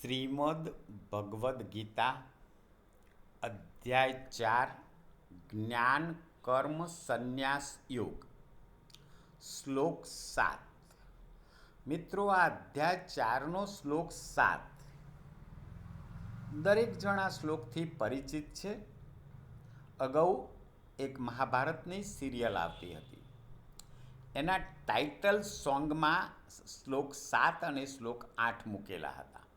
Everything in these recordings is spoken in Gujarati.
શ્રીમદ ભગવદ્ ગીતા, અધ્યાય ચાર, જ્ઞાન કર્મ સંન્યાસ યોગ, શ્લોક સાત. મિત્રો, આ અધ્યાય ચારનો શ્લોક સાત દરેક જણ શ્લોકથી પરિચિત છે. અગાઉ એક મહાભારતની સિરિયલ આવતી હતી. એના ટાઇટલ સોંગમાં શ્લોક સાત અને શ્લોક આઠ મૂકેલા હતા.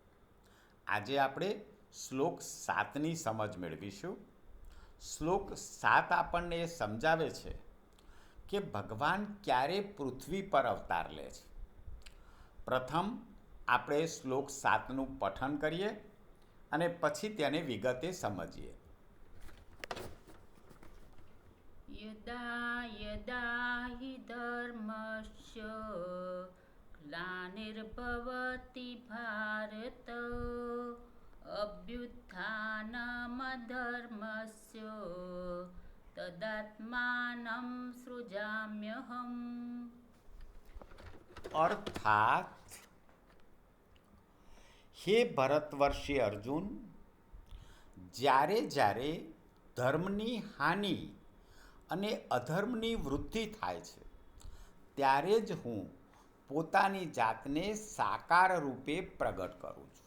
આજે આપણે શ્લોક સાતની સમજ મેળવીશું. શ્લોક સાત આપણને એ સમજાવે છે કે ભગવાન ક્યારે પૃથ્વી પર અવતાર લે છે. પ્રથમ આપણે શ્લોક સાતનું પઠન કરીએ અને પછી તેને વિગતે સમજીએ. યદા યદા હિ ધર્મસ્ય ગ્લાનિર્ભવતિ ભારત. अभ्युत्थानमधर्मस्य तदात्मानं सृजाम्यहम् અર્થાત હે ભરતવર્ષી અર્જુન જ્યારે જ્યારે ધર્મની હાનિ અને અધર્મની વૃદ્ધિ થાય છે ત્યારે જ હું પોતાની જાતને સાકાર રૂપે પ્રગટ કરું છું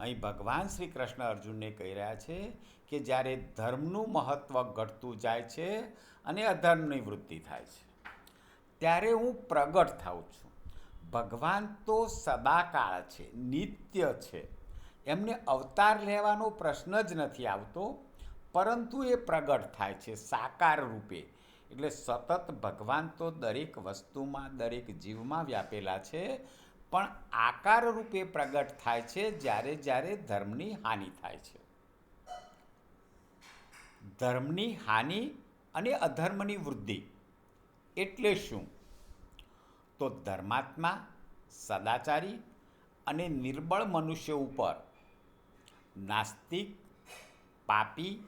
અહીં ભગવાન શ્રી કૃષ્ણ અર્જુનને કહી રહ્યા છે કે જ્યારે ધર્મનું મહત્ત્વ ઘટતું જાય છે અને અધર્મની વૃદ્ધિ થાય છે, ત્યારે હું પ્રગટ થાઉં છું. ભગવાન તો સદાકાળ છે, નિત્ય છે. એમને અવતાર લેવાનો પ્રશ્ન જ નથી આવતો, પરંતુ એ પ્રગટ થાય છે સાકાર રૂપે. એટલે સતત ભગવાન તો દરેક વસ્તુમાં, દરેક જીવમાં વ્યાપેલા છે. પણ આકાર રૂપે પ્રગટ થાય છે જ્યારે જ્યારે ધર્મની હાનિ થાય છે. ધર્મની હાનિ અને અધર્મની વૃદ્ધિ એટલે શું? તો ધર્માત્મા સદાચારી અને નિર્બળ મનુષ્ય ઉપર નાસ્તિક, પાપી,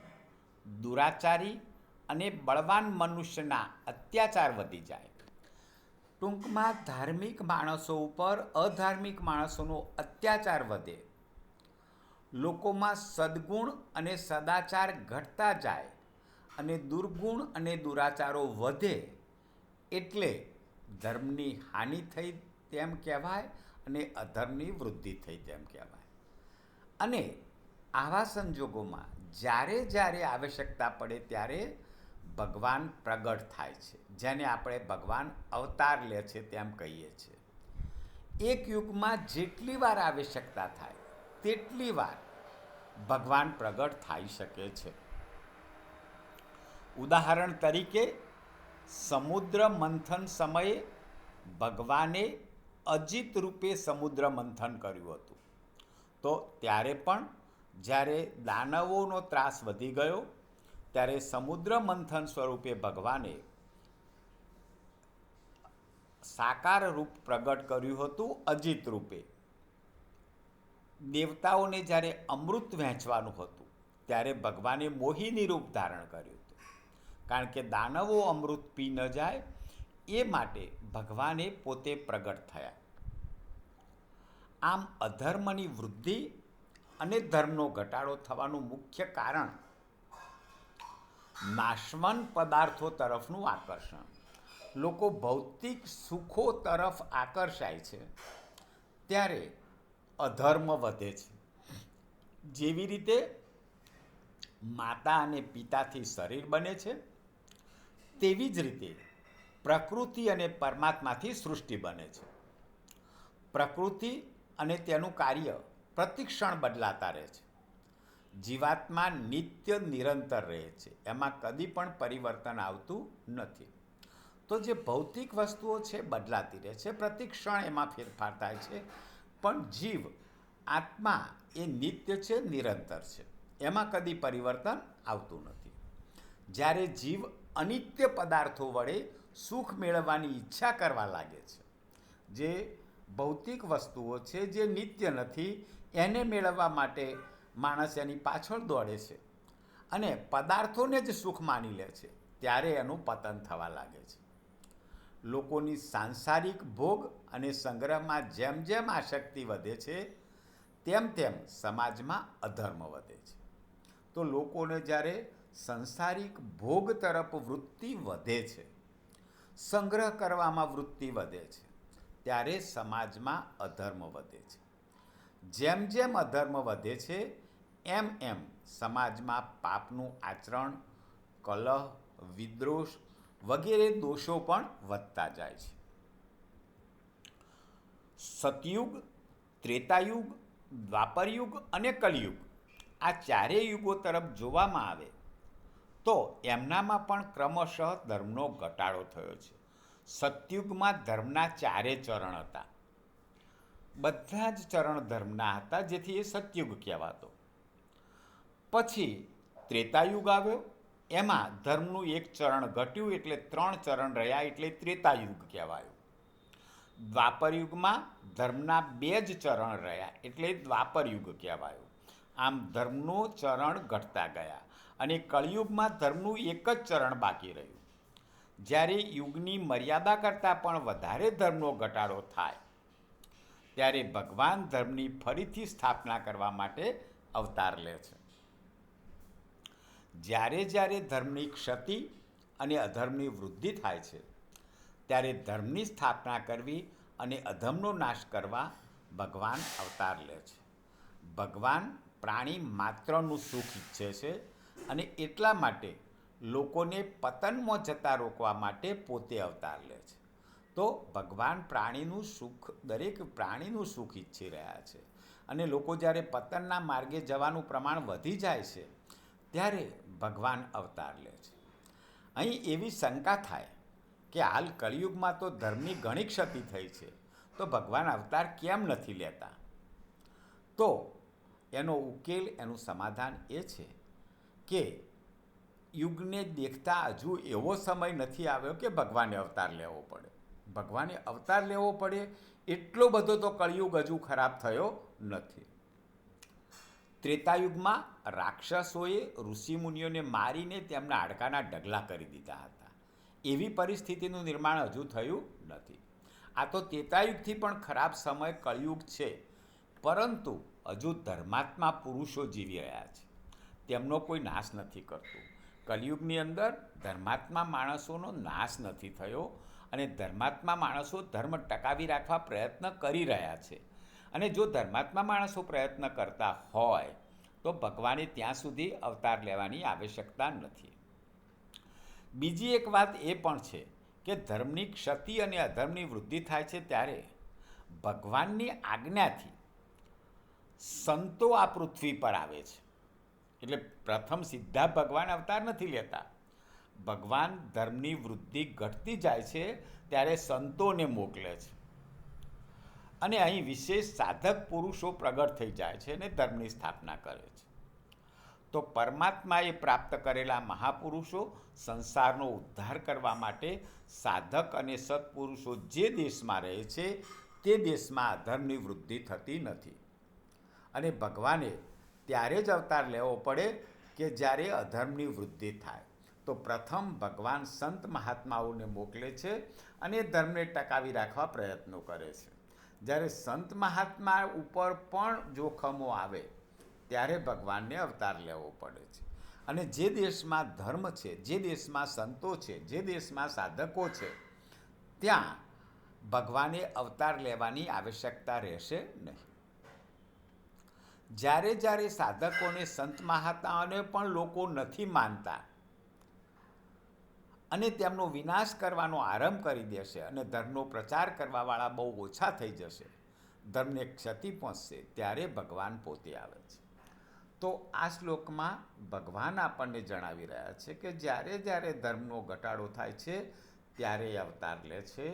દુરાચારી અને બળવાન મનુષ્યના અત્યાચાર વધી જાય. ટૂંકમાં ધાર્મિક માણસો ઉપર અધાર્મિક માણસોનો અત્યાચાર વધે. લોકોમાં સદગુણ અને સદાચાર ઘટતા જાય અને દુર્ગુણ અને દુરાચારો વધે એટલે ધર્મની હાનિ થઈ તેમ કહેવાય અને અધર્મની વૃદ્ધિ થઈ તેમ કહેવાય. અને આવા સંજોગોમાં જ્યારે જ્યારે આવશ્યકતા પડે ત્યારે ભગવાન પ્રગટ થાય છે. જેને આપણે ભગવાન અવતાર લે છે તેમ કહીએ છીએ. એક યુગમાં જેટલી વાર આવશ્યકતા થાય, તેટલી વાર ભગવાન પ્રગટ થઈ શકે છે. ઉદાહરણ તરીકે, સમુદ્ર મંથન સમયે ભગવાને અજિત રૂપે સમુદ્ર મંથન કર્યું હતું. તો ત્યારે પણ જ્યારે દાનવોનો ત્રાસ વધી ગયો ત્યારે સમુદ્ર મંથન સ્વરૂપે ભગવાને સાકાર રૂપ પ્રગટ કર્યું હતું અજિત રૂપે. દેવતાઓને જ્યારે અમૃત વહેંચવાનું હતું, ત્યારે ભગવાને મોહિની રૂપ ધારણ કર્યું હતું. કારણ કે દાનવો અમૃત પી ન જાય, એ માટે ભગવાને પોતે પ્રગટ થયા. આમ અધર્મની વૃદ્ધિ અને ધર્મનો ઘટાડો થવાનું મુખ્ય કારણ નાશવન પદાર્થો તરફનું આકર્ષણ. લોકો ભૌતિક સુખો તરફ આકર્ષાય છે. ત્યારે અધર્મ વધે છે. જેવી રીતે માતા અને પિતાથી શરીર બને છે, તેવી જ રીતે પ્રકૃતિ અને પરમાત્માથી સૃષ્ટિ બને છે. પ્રકૃતિ અને તેનું કાર્ય પ્રતિક્ષણ બદલાતા રહે છે. જીવાત્મા નિત્ય નિરંતર રહે છે. એમાં કદી પણ પરિવર્તન આવતું નથી. તો જે ભૌતિક વસ્તુઓ છે બદલાતી રહે છે પ્રતિક્ષણ એમાં ફેરફાર થાય છે. પણ જીવ, આત્મા એ નિત્ય છે, નિરંતર છે. એમાં કદી પરિવર્તન આવતું નથી. જ્યારે જીવ અનિત્ય પદાર્થો વડે સુખ મેળવવાની ઈચ્છા કરવા લાગે છે. જે ભૌતિક વસ્તુઓ છે, જે નિત્ય નથી, એને મેળવવા માટે માણસ એની પાછળ દોડે છે અને પદાર્થોને જ સુખ માની લે છે, ત્યારે એનું પતન થવા લાગે છે. લોકોની સાંસારિક ભોગ અને સંગ્રહમાં જેમ જેમ આસક્તિ વધે છે, તેમ તેમ સમાજમાં અધર્મ વધે છે. તો લોકોને જ્યારે સંસારિક ભોગ તરફ વૃત્તિ વધે છે, સંગ્રહ કરવામાં વૃત્તિ વધે છે, ત્યારે સમાજમાં અધર્મ વધે છે. જેમ જેમ અધર્મ વધે છે એમ એમ સમાજમાં પાપનું આચરણ, કલહ વિદ્રોષ વગેરે દોષો પણ વધતા જાય છે. સતયુગ, ત્રેતાયુગ, દ્વાપરયુગ અને કલયુગ આ ચારેય યુગો તરફ જોવામાં આવે તો એમનામાં પણ ક્રમશઃ ધર્મનો ઘટાડો થયો છે. સતયુગમાં ધર્મના ચારે ચરણ હતા. બધા જ ચરણ ધર્મના હતા, જેથી એ સતયુગ કહેવાતો. પછી ત્રેતાયુગ આવ્યો. એમાં ધર્મનું એક ચરણ ઘટ્યું એટલે ત્રણ ચરણ રહ્યા એટલે ત્રેતાયુગ કહેવાયું. દ્વાપરયુગમાં ધર્મના બે જ ચરણ રહ્યા એટલે દ્વાપરયુગ કહેવાયું. આમ ધર્મનું ચરણ ઘટતા ગયા અને કળિયુગમાં ધર્મનું એક જ ચરણ બાકી રહ્યું. જ્યારે યુગની મર્યાદા કરતાં પણ વધારે ધર્મનો ઘટાડો થાય, ત્યારે ભગવાન ધર્મની ફરીથી સ્થાપના કરવા માટે અવતાર લે છે. જ્યારે જ્યારે ધર્મની ક્ષતિ અને અધર્મની વૃદ્ધિ થાય છે, ત્યારે ધર્મની સ્થાપના કરવી અને અધર્મનો નાશ કરવા ભગવાન અવતાર લે છે. ભગવાન પ્રાણી માત્રનું સુખ ઈચ્છે છે અને એટલા માટે લોકોને પતનમાં જતા રોકવા માટે પોતે અવતાર લે છે. તો ભગવાન પ્રાણીનું સુખ, દરેક પ્રાણીનું સુખ ઈચ્છી રહ્યા છે અને લોકો જ્યારે પતનના માર્ગે જવાનું પ્રમાણ વધી જાય છે ત્યારે ભગવાન અવતાર લે છે. અહીં એવી શંકા થાય કે હાલ કળિયુગમાં તો ધર્મની ઘણી ક્ષતિ થઈ છે, તો ભગવાન અવતાર કેમ નથી લેતા? તો એનો ઉકેલ, એનું સમાધાન એ છે કે યુગને દેખતા હજુ એવો સમય નથી આવ્યો કે ભગવાને અવતાર લેવો પડે. ભગવાને અવતાર લેવો પડે એટલો બધો તો કળિયુગ હજુ ખરાબ થયો નથી. ત્રેતાયુગમાં રાક્ષસોએ ઋષિમુનિઓને મારીને તેમના હાડકાના ઢગલા કરી દીધા હતા. એવી પરિસ્થિતિનું નિર્માણ હજુ થયું નથી. આ તો ત્રેતાયુગથી પણ ખરાબ સમય કળિયુગ છે, પરંતુ હજુ ધર્માત્મા પુરુષો જીવી રહ્યા છે. તેમનો કોઈ નાશ નથી કરતું. કલયુગની અંદર ધર્માત્મા માણસોનો નાશ નથી થયો અને ધર્માત્મા માણસો ધર્મ ટકાવી રાખવા પ્રયત્ન કરી રહ્યા છે. અને જો ધર્માત્મા માણસો પ્રયત્ન કરતા હોય, તો ભગવાને ત્યાં સુધી અવતાર લેવાની આવશ્યકતા નથી. બીજી એક વાત એ પણ છે કે ધર્મની ક્ષતિ અને અધર્મની વૃદ્ધિ થાય છે ત્યારે ભગવાનની આજ્ઞાથી સંતો આ પૃથ્વી પર આવે છે. એટલે પ્રથમ સીધા ભગવાન અવતાર નથી લેતા. ભગવાન ધર્મની વૃદ્ધિ ઘટતી જાય છે ત્યારે સંતોને મોકલે છે. અને અહીં વિશેષ સાધક પુરુષો પ્રગટ થઈ જાય છે અને ધર્મની સ્થાપના કરે છે. તો પરમાત્માએ પ્રાપ્ત કરેલા મહાપુરુષો સંસારનો ઉદ્ધાર કરવા માટે સાધક અને સત્પુરુષો જે દેશમાં રહે છે, તે દેશમાં અધર્મની વૃદ્ધિ થતી નથી. અને ભગવાને ત્યારે જ અવતાર લેવો પડે કે જ્યારે અધર્મની વૃદ્ધિ થાય. તો પ્રથમ ભગવાન સંત મહાત્માઓને મોકલે છે અને ધર્મને ટકાવી રાખવા પ્રયત્નો કરે છે. જ્યારે સંત મહાત્મા ઉપર પણ જોખમો આવે, ત્યારે ભગવાનને અવતાર લેવો પડે છે. અને જે દેશમાં ધર્મ છે, જે દેશમાં સંતો છે, જે દેશમાં સાધકો છે, ત્યાં ભગવાને અવતાર લેવાની આવશ્યકતા રહેશે નહીં. જ્યારે જ્યારે સાધકોને, સંત મહાત્માઓને પણ લોકો નથી માનતા અને તેમનો વિનાશ કરવાનો આરંભ કરી દેશે અને ધર્મનો પ્રચાર કરવાવાળા બહુ ઓછા થઈ જશે. ધર્મને ક્ષતિ પહોંચશે ત્યારે ભગવાન પોતે આવે છે. તો આ શ્લોકમાં ભગવાન આપણને જણાવી રહ્યા છે કે જ્યારે જ્યારે ધર્મનો ઘટાડો થાય છે, ત્યારે અવતાર લે છે.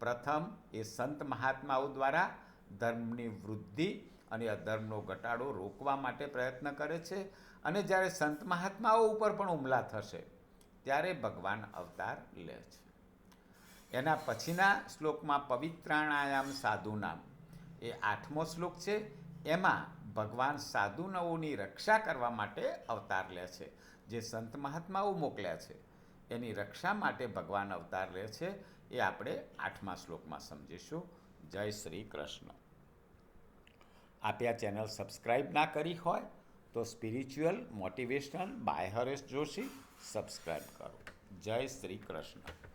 પ્રથમ એ સંત મહાત્માઓ દ્વારા ધર્મની વૃદ્ધિ અને અધર્મનો ઘટાડો રોકવા માટે પ્રયત્ન કરે છે અને જ્યારે સંત મહાત્માઓ ઉપર પણ હુમલા થશે ત્યારે ભગવાન અવતાર લે છે. એના પછીના શ્લોકમાં પવિત્રાણાયામ સાધુનામ એ આઠમો શ્લોક છે. એમાં ભગવાન સાધુનવોની રક્ષા કરવા માટે અવતાર લે છે. જે સંત મહાત્માઓ મોકલ્યા છે. એની રક્ષા માટે ભગવાન અવતાર લે છે. એ આપણે આઠમા શ્લોકમાં સમજીશું. જય શ્રી કૃષ્ણ. આપે આ ચેનલ સબસ્ક્રાઈબ ના કરી હોય તો spiritual motivational by Haresh Joshi subscribe કરો. જય શ્રી કૃષ્ણ.